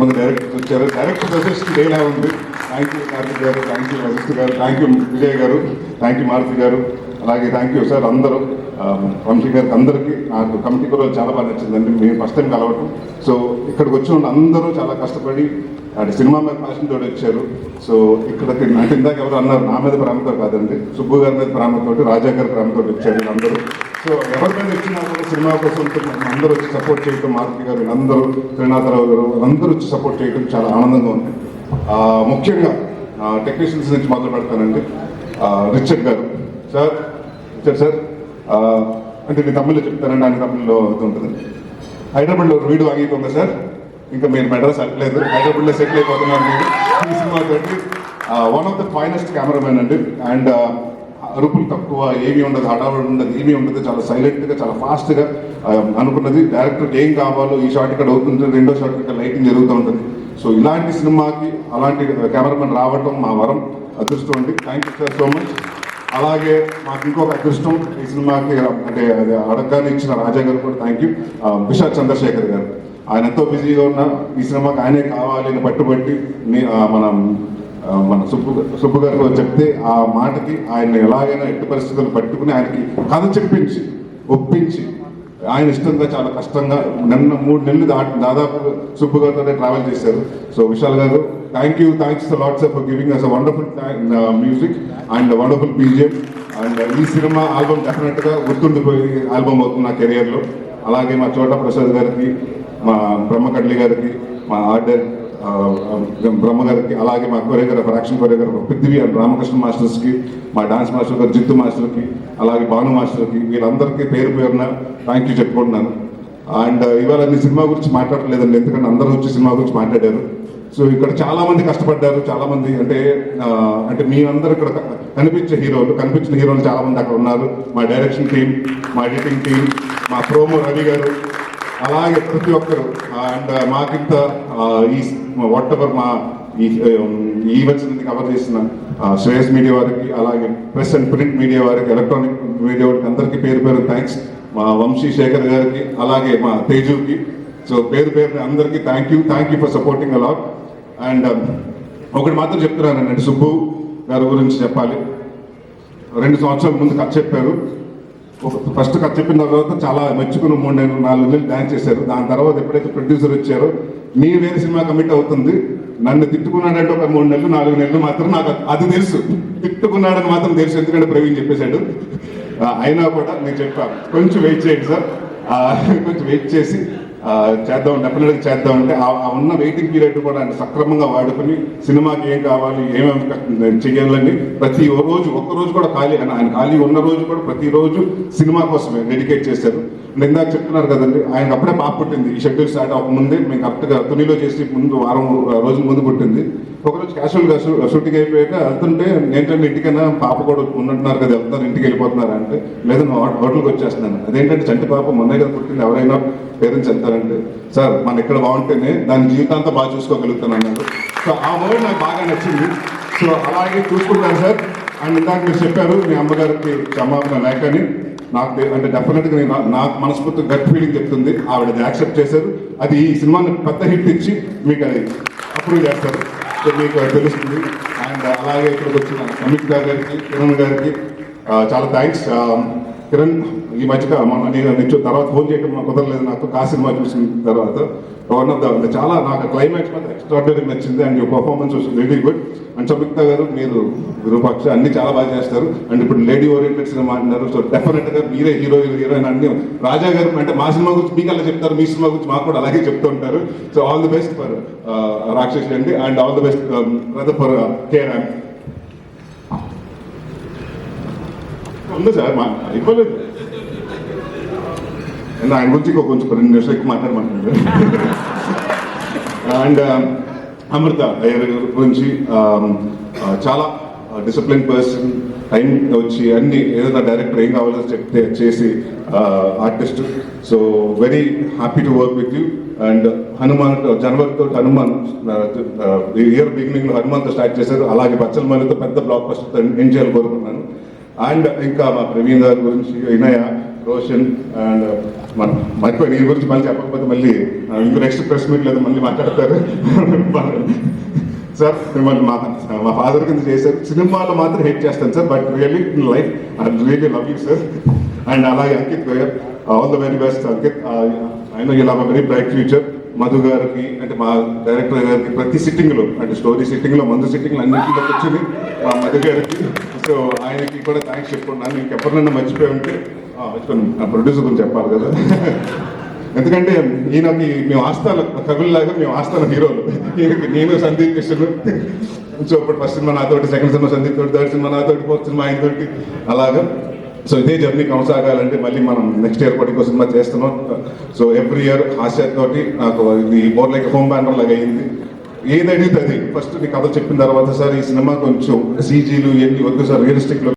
మన డైరెక్టర్ వచ్చారు. Director process డేలా ఉంది. థ్యాంక్ యూ కార్తిక్ గారు. థ్యాంక్ యూ వశిష్ఠ గారు. థ్యాంక్ యూ విజయ్ గారు. థ్యాంక్ యూ మారుతి గారు. అలాగే థ్యాంక్ యూ సార్ అందరూ. వంశీ గారికి అందరికీ. నాకు కమిటీ కూడా చాలా బాగా నచ్చిందండి. మేము ఫస్ట్ టైం కలవటం. సో ఇక్కడికి వచ్చిన అందరూ చాలా కష్టపడి అటు సినిమా మీద ప్యాషన్ తోటి వచ్చారు. సో ఇక్కడ అంటే ఇందాక ఎవరు అన్నారు నా మీద ప్రేమతో కాదండి. సుబ్బు గారి మీద ప్రేమతోటి రాజా గారి ప్రేమతో వచ్చారు అందరూ సో ఎవరి మీద వచ్చినా కూడా సినిమా కోసం అందరూ వచ్చి సపోర్ట్ చేయడం మారుతి గారు అందరూ శ్రీనాథరావు గారు అందరూ వచ్చి సపోర్ట్ చేయడం చాలా ఆనందంగా ఉంది. ముఖ్యంగా టెక్నీషియన్స్ నుంచి మొదలు పెడతానండి. రిచర్డ్ గారు. సార్ రిచర్డ్ సార్ అంటే నేను తమిళ్ళో చెప్తానండి ఆయన తమిళ్ళో అవుతుంటుంది హైదరాబాద్లో ఒక వీడియో సార్. ఇంకా మీరు మెడ్రాస్ అట్లేదు హైదరాబాద్లో సెటిల్ అయిపోతున్నారు మీరు ఈ cinema one of the finest cameraman అండి. అండ్ అరుపులు తక్కువ ఏమీ ఉండదు హడావుడి ఉండదు ఏమీ ఉండదు చాలా సైలెంట్గా చాలా ఫాస్ట్గా అనుకున్నది. డైరెక్టర్కి ఏం కావాలో ఈ షాట్ ఇక్కడ అవుతుంది రెండో షాట్ ఇక్కడ లైటింగ్ జరుగుతూ ఉంటుంది. సో ఇలాంటి సినిమాకి అలాంటి కెమెరామెన్ రావటం మా వరం అదృష్టం అండి. Thank you sir so much అలాగే మాకు ఇంకొక అదృష్టం ఈ సినిమాకి అంటే అది అడగగానే ఇచ్చిన రాజా గారు కూడా థ్యాంక్ యూ విశాల్ చంద్రశేఖర్ గారు. ఆయన ఎంతో బిజీగా ఉన్న ఈ సినిమాకి ఆయనే కావాలి అని పట్టుబట్టి మనం మన సుబ్బు సుబ్బు గారు చెప్తే ఆ మాటకి ఆయన ఎలాగైనా ఎట్టి పరిస్థితులు పట్టుకుని ఆయనకి కథ చెప్పించి ఒప్పించి ఆయన ఇష్టంగా చాలా కష్టంగా నిన్న మూడు నెలలు దా దాదాపు సుబ్బు గారితోనే ట్రావెల్ చేశారు. So Vishal garu thank you thanks lots for giving us wonderful music and wonderful BGM and ఈ సినిమా ఆల్బమ్ డెఫినెట్గా గుర్తుండిపోయి ఆల్బమ్ అవుతుంది నా కెరియర్లో అలాగే మా చోట ప్రసాద్ గారికి మా బ్రహ్మకడ్లి గారికి మా ఆర్డర్ బ్రహ్మగారికి అలాగే మా choreographer action choreographer Prithvi and Ramakrishna మాస్టర్స్కి మా డాన్స్ మాస్టర్ గారు జిత్తు మాస్టర్కి అలాగే భాను మాస్టర్కి వీళ్ళందరికీ పేరు పేరున థ్యాంక్ యూ చెప్పుకుంటున్నాను. అండ్ ఇవాళ నేను సినిమా గురించి మాట్లాడలేదండి ఎందుకంటే అందరూ వచ్చి సినిమా గురించి మాట్లాడారు. సో ఇక్కడ చాలా మంది కష్టపడ్డారు చాలా మంది అంటే అంటే మీ అందరు ఇక్కడ కనిపించే హీరోలు కనిపించిన హీరోలు చాలా మంది అక్కడ ఉన్నారు. మా డైరెక్షన్ టీం మా ఎడిటింగ్ టీం మా ప్రోమో రవి గారు అలాగే ప్రతి ఒక్కరు. అండ్ మాకింత ఈ వాట్ ఎవర్ మా ఈ ఈవెంట్స్ కవర్ చేసిన శ్రేయస్ మీడియా వారికి అలాగే ప్రెస్ అండ్ ప్రింట్ మీడియా వారికి ఎలక్ట్రానిక్ మీడియా వారికి అందరికీ పేరు పేరు థ్యాంక్స్ మా వంశీ శేఖర్ గారికి అలాగే మా తేజుకి. సో పేరు పేరు అందరికీ thank you thank you for supporting a lot and ఒకటి మాత్రం చెప్తున్నానండి సుబ్బు గారి గురించి చెప్పాలి. రెండు సంవత్సరాల ముందు కథ చెప్పారు. ఫస్ట్ కథ చెప్పిన తర్వాత చాలా మెచ్చుకుని మూడు నెలలు నాలుగు నెలలు డ్యాన్స్ చేశారు. దాని తర్వాత ఎప్పుడైతే ప్రొడ్యూసర్ వచ్చారో మీ వేరే సినిమా కమిట్ అవుతుంది. నన్ను తిట్టుకున్నాడంటే ఒక మూడు నెలలు నాలుగు నెలలు మాత్రం నాకు అది తెలుసు. తిట్టుకున్నాడని మాత్రం తెలుసు. ఎందుకంటే ప్రవీణ్ చెప్పేశాడు. అయినా కూడా నేను చెప్పాను. కొంచెం వెయిట్ చేయండి సార్. కొంచెం వెయిట్ చేసి చేద్దాం డెఫినెట్గా చేద్దాం అంటే ఆ ఉన్న వెయిటింగ్ పీరియడ్ కూడా ఆయన సక్రమంగా వాడుకుని సినిమాకి ఏం కావాలి ఏమేమి చేయాలని ప్రతి రోజు ఒక్క రోజు కూడా ఖాళీ ఆయన ఆయన ఖాళీ ఉన్న రోజు కూడా ప్రతిరోజు సినిమా కోసమే డెడికేట్ చేశారు ఇందాక చెప్తున్నారు కదండి. ఆయన అప్పుడే పాప పుట్టింది. ఈ షెడ్యూల్ స్టార్ట్ అవ్వకముందే మేము కరెక్ట్గా తునిలో చేసి ముందు వారం రోజుల ముందు పుట్టింది. ఒకరోజు క్యాషువల్గా షూటింగ్ అయిపోయాక వెళ్తుంటే ఏంటంటే ఇంటికైనా పాప కూడా ఉన్నట్టున్నారు కదా వెళ్తున్నారు ఇంటికి వెళ్ళిపోతున్నారు అంటే లేదా హోట- హోటల్కి వచ్చేస్తున్నాను. అదేంటంటే చంటి పాప మొన్నే కదా పుట్టింది. ఎవరైనా పేరెంట్స్ వెళ్తారంటే సార్ మన ఇక్కడ బాగుంటేనే దాని జీవితాంతా బాగా చూసుకోగలుగుతాను అన్నారు సో ఆ మూవీ నాకు బాగా నచ్చింది. సో అలాగే చూసుకుంటాను సార్. అండ్ ఇందాక మీరు చెప్పారు మీ అమ్మగారికి క్షమాపణ లేకని. నాకు అంటే డెఫినెట్గా నేను నాకు మనస్ఫూర్తి గట్ ఫీలింగ్ చెప్తుంది. ఆవిడ అది యాక్సెప్ట్ చేశారు. అది ఈ సినిమాని పెద్ద హిట్ ఇచ్చి మీకు అది అప్రూవ్ చేస్తారు. సో మీకు అది తెలుస్తుంది. అండ్ అలాగే ఇక్కడికి వచ్చిన అమిత్ గారికి కిరణ్ గారికి చాలా థ్యాంక్స్ కిరణ్ ఈ మధ్య మొన్న నేను నిచ్చు తర్వాత ఫోన్ చేయడం నాకు కుదరలేదు. నాకు కా సినిమా చూసిన తర్వాత వన్ ఆఫ్ ద చాలా నాకు క్లైమాక్స్ మాత్రం ఎక్స్ట్రాడినరీ నచ్చింది. And you performance was very good and Samyuktha garu మీరు విరూపాక్ష అన్ని చాలా బాగా చేస్తారు. అండ్ ఇప్పుడు లేడీ ఓరియంటెడ్ సినిమా అంటున్నారు. సో డెఫినెట్గా మీరే హీరో హీరోయిన్ అన్ని రాజా గారు అంటే మా సినిమా గురించి మీకు అలా చెప్తారు? మీ సినిమా గురించి మాకు కూడా అలాగే చెప్తూ ఉంటారు. So all the best for Rakshasi అండి and all the best for care ఉంది సార్? మా అయిపోలేదు అండ్ ఆయన గురించి ఇంకో కొంచెం రెండు నిమిషాలు ఎక్కువ మాట్లాడమంటున్నారు అండ్ um, అమృత అయ్యర్ గురించి um, uh, చాలా డిసిప్లిన్ పర్సన్ టైం వచ్చి అన్ని ఏదైనా డైరెక్టర్ ఏం కావాలో చెప్తే చేసి artist so very happy to work with you and Hanuman జనవరితో Hanuman year beginning హనుమాన్తో స్టార్ట్ చేశారు. అలాగే బచ్చల మల్లితో పెద్ద బ్లాక్ బస్టర్ ఏం చేయాలి కోరుకుంటున్నాను అండ్ ఇంకా మా ప్రవీణ్ గారి గురించి వినయ రోషన్ అండ్ uh, మన మర్చిపోయి నీ గురించి మళ్ళీ చెప్పకపోతే మళ్ళీ ఇంకో నెక్స్ట్ ప్రెస్ మీట్ లేదు మళ్ళీ మాట్లాడతారు. సార్ మిమ్మల్ని మా మా ఫాదర్ కింద చేశారు సినిమాలో మాత్రం హెట్ చేస్తాను sir but really in life I really love you sir and అలాగే Ankit all the very best Ankit. ఆయన ఇలా వెరీ బ్రైట్ ఫ్యూచర్ మధు గారికి అంటే మా డైరెక్టర్ గారికి ప్రతి సిట్టింగ్లో అంటే స్టోరీ సిట్టింగ్లో మందు సిట్టింగ్లో అన్నింటిలో వచ్చింది మా మధు గారికి సో ఆయనకి కూడా థ్యాంక్స్ చెప్పుకున్నాను ఇంకెవరినన్నా మర్చిపోయి ఉంటే ఆ, మర్చిపోయాను. ప్రొడ్యూసర్ గురించి చెప్పాలి కదా. ఎందుకంటే ఈయనకి మేము ఆస్థాన కవుల్లాగా మేము ఆస్థాన హీరోలు. ఈయనకి నేను సందీప్ కిషన్ సో ఇప్పుడు ఫస్ట్ సినిమా నాతోటి సెకండ్ సినిమా సందీప్ తోటి థర్డ్ సినిమా నాతోటి ఫోర్త్ సినిమా ఆయన తోటి అలాగా. సో ఇదే జర్నీ కొనసాగాలంటే మళ్ళీ మనం నెక్స్ట్ ఇయర్ కూడా ఇంకో సినిమా చేస్తున్నాం. సో ఎవ్రీ ఇయర్ హాస్య తోటి నాకు ఇది మోర్ లైక్ హోమ్ బ్యానర్ లాగా అయింది. ఏది అడిగితే అది. ఫస్ట్ నీ కథ చెప్పిన తర్వాత సార్ ఈ సినిమా కొంచెం సీజీలు ఇవన్నీ వద్దు సార్ రియలిస్టిక్లో